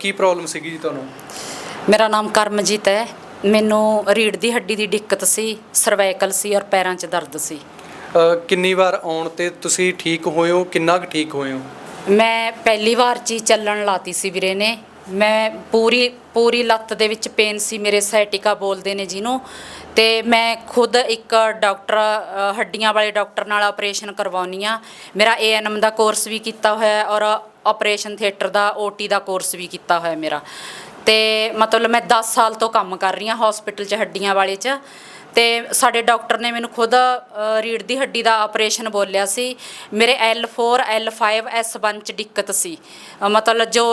ਕੀ problem ਸੀਗੀ ਜੀ ਤੁਹਾਨੂੰ? ਮੇਰਾ ਨਾਮ ਕਰਮਜੀਤ ਹੈ। ਮੈਨੂੰ ਰੀੜ ਦੀ ਹੱਡੀ ਦੀ ਦਿੱਕਤ ਸੀ ਸਰਵਾਈਕਲ ਸੀ ਔਰ ਪੈਰਾਂ 'ਚ ਦਰਦ ਸੀ। ਕਿੰਨੀ ਵਾਰ ਆਉਣ ਤੇ ਤੁਸੀਂ ਠੀਕ ਹੋਏ ਹੋ? ਕਿੰਨਾ ਕੁ ਠੀਕ ਹੋਏ ਹੋ? ਮੈਂ ਪਹਿਲੀ ਵਾਰ 'ਚ ਹੀ ਚੱਲਣ ਲਾਤੀ ਸੀ ਵੀਰੇ ਨੇ। ਮੈਂ ਪੂਰੀ ਪੂਰੀ ਲੱਤ ਦੇ ਵਿੱਚ ਪੇਨ ਸੀ ਮੇਰੇ ਸੈਟਿਕਾ ਬੋਲਦੇ ਨੇ ਜਿਹਨੂੰ। ਤੇ ਮੈਂ ਖੁਦ ਇੱਕ ਡਾਕਟਰ ਅ, ਹੱਡੀਆਂ ਵਾਲੇ ਡਾਕਟਰ ਨਾਲ ਆਪਰੇਸ਼ਨ ਕਰਵਾਉਣੀ ਆ ਮੇਰਾ ਏਐਨਐਮ ਦਾ ਕੋਰਸ ਵੀ ਕੀਤਾ ਹੋਇਆ ਹੈ ਔਰ ਆਪਰੇਸ਼ਨ ਥੀਏਟਰ ਦਾ ਓਟੀ ਦਾ ਕੋਰਸ ਵੀ ਕੀਤਾ ਹੋਇਆ ਮੇਰਾ। ਤੇ ਮਤਲਬ ਮੈਂ 10 ਸਾਲ ਤੋਂ ਕੰਮ ਕਰ ਰਹੀ ਹਾਂ ਹਸਪੀਟਲ 'ਚ ਹੱਡੀਆਂ ਵਾਲੇ 'ਚ। ਤੇ ਸਾਡੇ ਡਾਕਟਰ ਨੇ ਮੈਨੂੰ ਖੁਦ ਅ, ਰੀੜ ਦੀ ਹੱਡੀ ਦਾ ਆਪਰੇਸ਼ਨ ਬੋਲਿਆ ਸੀ। ਮੇਰੇ L4 L5 S1 ਚ ਦਿੱਕਤ ਸੀ। ਮਤਲਬ ਜੋ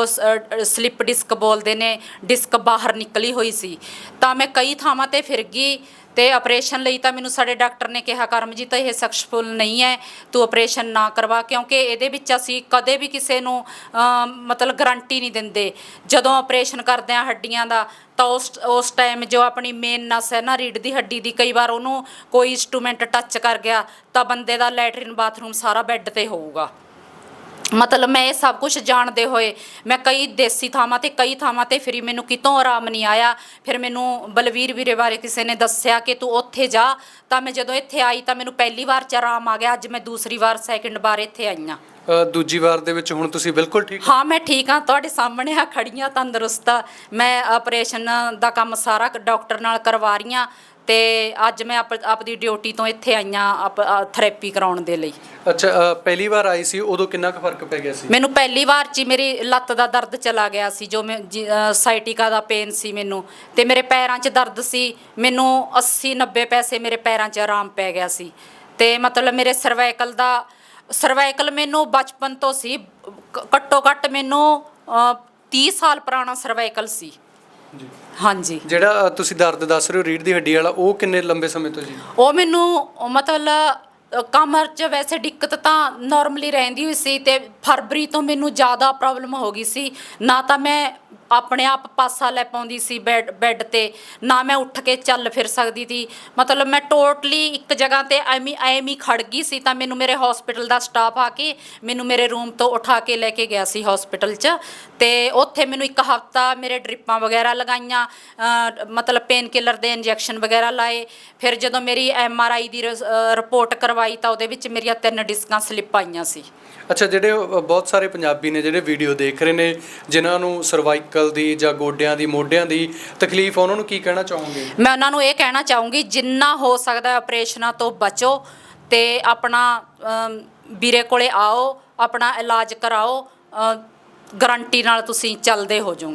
ਸਲਿਪ ਡਿਸਕ ਬੋਲਦੇ ਨੇ ਡਿਸਕ ਬਾਹਰ ਨਿਕਲੀ ਹੋਈ ਸੀ। ਤਾਂ ਮੈਂ ਕਈ ਥਾਵਾਂ ਤੇ ਫਿਰ ਗਈ। ਤੇ ਆਪਰੇਸ਼ਨ ਲਈ ਤਾਂ ਮੈਨੂੰ ਸਾਡੇ ਡਾਕਟਰ ਨੇ ਕਿਹਾ ਕਰਮਜੀਤ ਇਹ ਸਕਸੈਸਫੁਲ ਨਹੀਂ ਹੈ ਤੂੰ ਆਪਰੇਸ਼ਨ ਨਾ ਕਰਵਾ ਕਿਉਂਕਿ ਇਹਦੇ ਵਿੱਚ ਅਸੀਂ ਕਦੇ ਵੀ ਕਿਸੇ ਨੂੰ ਅ, ਮਤਲਬ ਗਰੰਟੀ ਨਹੀਂ ਦਿੰਦੇ। ਜਦੋਂ ਆਪਰੇਸ਼ਨ ਕਰਦੇ ਆ ਹੱਡੀਆਂ ਦਾ ਤਾਂ ਉਸ ਉਸ ਟਾਈਮ ਜੋ ਆਪਣੀ ਮੇਨ ਨਸ ਹੈ ਨਾ ਰੀੜ ਦੀ ਹੱਡੀ ਦੀ ਕਈ ਵਾਰ ਉਹਨੂੰ ਕੋਈ ਇੰਸਟਰੂਮੈਂਟ ਟੱਚ ਕਰ ਗਿਆ ਤਾਂ ਬੰਦੇ ਦਾ ਲੈਟਰਿਨ ਬਾਥਰੂਮ ਸਾਰਾ ਬੈੱਡ ਤੇ ਹੋਊਗਾ। ਮਤਲਬ ਮੈਂ ਇਹ ਸਭ ਕੁਝ ਜਾਣਦੇ ਹੋਏ ਮੈਂ ਕਈ ਦੇਸੀ ਥਾਵਾਂ ਤੇ ਕਈ ਥਾਵਾਂ ਤੇ ਫਿਰੀ ਮੈਨੂੰ ਕਿਤੋਂ ਆਰਾਮ ਨਹੀਂ ਆਇਆ। ਫਿਰ ਮੈਨੂੰ ਬਲਵੀਰ ਵੀਰੇ ਬਾਰੇ ਕਿਸੇ ਨੇ ਦੱਸਿਆ ਕਿ ਤੂੰ ਉੱਥੇ ਜਾ। ਤਾਂ ਮੈਂ ਜਦੋਂ ਇੱਥੇ ਆਈ ਤਾਂ ਮੈਨੂੰ ਪਹਿਲੀ ਵਾਰ ਚ ਆਰਾਮ ਆ ਗਿਆ ਅੱਜ ਮੈਂ ਦੂਸਰੀ ਵਾਰ ਸੈਕਿੰਡ ਵਾਰ ਇੱਥੇ ਆਈ ਅ, ਦੂਜੀ ਵਾਰ ਦੇ ਵਿੱਚ ਹੁਣ ਤੁਸੀਂ ਬਿਲਕੁਲ ਠੀਕ ਹਾਂ? ਮੈਂ ਠੀਕ ਹਾਂ। ਤੁਹਾਡੇ ਸਾਹਮਣੇ ਆ ਖੜੀਆਂ ਤੰਦਰੁਸਤ। ਆ ਮੈਂ ਆਪਰੇਸ਼ਨ ਦਾ ਕੰਮ ਸਾਰਾ ਡਾਕਟਰ ਨਾਲ ਕਰਵਾ ਰਹੀ ਹਾਂ। ਤੇ ਅੱਜ ਮੈਂ ਆਪ ਆਪਦੀ ਡਿਊਟੀ ਤੋਂ ਇੱਥੇ ਆਈਆਂ ਆਪ ਥੈਰੇਪੀ ਕਰਾਉਣ ਦੇ ਲਈ। ਅੱਛਾ ਅ, ਪਹਿਲੀ ਵਾਰ ਆਈ ਸੀ ਉਦੋਂ ਕਿੰਨਾ ਕੁ ਫ਼ਰਕ ਪੈ ਗਿਆ ਸੀ? ਮੈਨੂੰ ਪਹਿਲੀ ਵਾਰ 'ਚ ਹੀ ਮੇਰੀ ਲੱਤ ਦਾ ਦਰਦ ਚਲਾ ਗਿਆ ਸੀ ਜੋ ਮੈਂ ਜੀ- ਅ, ਸਾਇਟਿਕਾ ਦਾ ਪੇਨ ਸੀ ਮੈਨੂੰ। ਤੇ ਮੇਰੇ ਪੈਰਾਂ 'ਚ ਦਰਦ ਸੀ ਮੈਨੂੰ 80 90 ਪੈਸੇ ਮੇਰੇ ਪੈਰਾਂ 'ਚ ਆਰਾਮ ਪੈ ਗਿਆ ਸੀ। ਤੇ ਮਤਲਬ ਮੇਰੇ ਸਰਵਾਈਕਲ ਦਾ ਸਰਵਾਈਕਲ ਮੈਨੂੰ ਬਚਪਨ ਤੋਂ ਸੀ ਕ- ਘੱਟੋ ਘੱਟ ਮੈਨੂੰ ਅ, 30 ਸਾਲ ਪੁਰਾਣਾ ਸਰਵਾਈਕਲ ਸੀ। ਹਾਂਜੀ। ਜਿਹੜਾ ਤੁਸੀਂ ਦਰਦ ਦੱਸ ਰਹੇ ਹੋ ਰੀੜ ਦੀ ਹੱਡੀ ਵਾਲਾ ਉਹ ਕਿੰਨੇ ਲੰਬੇ ਸਮੇਂ ਤੋਂ ਜੀ? ਉਹ ਮੈਨੂੰ ਮਤਲਬ ਕਮਰ 'ਚ ਵੈਸੇ ਦਿੱਕਤ ਤਾਂ ਨਾਰਮਲੀ ਰਹਿੰਦੀ ਹੋਈ ਸੀ ਤੇ ਫਰਵਰੀ ਤੋਂ ਮੈਨੂੰ ਜ਼ਿਆਦਾ ਪ੍ਰੋਬਲਮ ਹੋ ਗਈ ਸੀ। ਨਾ ਤਾਂ ਮੈਂ ਆਪਣੇ ਆਪ ਪਾਸਾ ਲੈ ਪਾਉਂਦੀ ਸੀ ਬੈੱਡ ਬੈੱਡ ਤੇ, ਨਾ ਮੈਂ ਉੱਠ ਕੇ ਚੱਲ ਫਿਰ ਸਕਦੀ ਸੀ। ਮਤਲਬ ਮੈਂ ਟੋਟਲੀ ਇੱਕ ਜਗ੍ਹਾ ਤੇ ਐਵੇਂ ਐਵੇਂ ਖੜ ਗਈ ਸੀ ਤਾਂ ਮੈਨੂੰ ਮੇਰੇ ਹਸਪੀਟਲ ਦਾ ਸਟਾਫ ਆ ਕੇ ਮੈਨੂੰ ਮੇਰੇ ਰੂਮ ਤੋਂ ਉਠਾ ਕੇ ਲੈ ਕੇ ਗਿਆ ਸੀ ਹਸਪੀਟਲ 'ਚ। ਤੇ ਉੱਥੇ ਮੈਨੂੰ ਇੱਕ ਹਫਤਾ ਮੇਰੇ ਡ੍ਰਿਪਾਂ ਵਗੈਰਾ ਲਗਾਈਆਂ ਮਤਲਬ ਪੇਨ ਕਿਲਰ ਦੇ ਇੰਜੈਕਸ਼ਨ ਵਗੈਰਾ ਲਾਏ। ਫਿਰ ਜਦੋਂ ਮੇਰੀ ਐਮ ਆਰ ਆਈ ਦੀ ਰਿਸ- ਰਿਪੋਰਟ ਕਰਵਾਈ ਤਾਂ ਉਹਦੇ ਵਿੱਚ ਮੇਰੀਆਂ ਤਿੰਨ ਡਿਸਕਾਂ ਸਲਿੱਪ ਆਈਆਂ ਸੀ। ਅੱਛਾ, ਜਿਹੜੇ ਬਹੁਤ ਸਾਰੇ ਪੰਜਾਬੀ ਨੇ ਜਿਹੜੇ ਵੀਡੀਓ ਦੇਖ ਰਹੇ ਨੇ, ਜਿਨ੍ਹਾਂ ਨੂੰ ਸਰਵਾਈਕਲ ਦੀ ਜਾਂ ਗੋਡਿਆਂ ਦੀ, ਮੋਢਿਆਂ ਦੀ ਤਕਲੀਫ, ਉਹਨਾਂ ਨੂੰ ਕੀ ਕਹਿਣਾ ਚਾਹੋਗੇ? ਮੈਂ ਉਹਨਾਂ ਨੂੰ ਇਹ ਕਹਿਣਾ ਚਾਹੂੰਗੀ, ਜਿੰਨਾ ਹੋ ਸਕਦਾ ਆਪਰੇਸ਼ਨਾਂ ਤੋਂ ਬਚੋ ਤੇ ਆਪਣਾ ਵੀਰੇ ਕੋਲੇ ਆਓ, ਆਪਣਾ ਇਲਾਜ ਕਰਾਓ ਗਰੰਟੀ ਨਾਲ ਤੁਸੀਂ ਚੱਲਦੇ ਹੋ ਜਾਓ।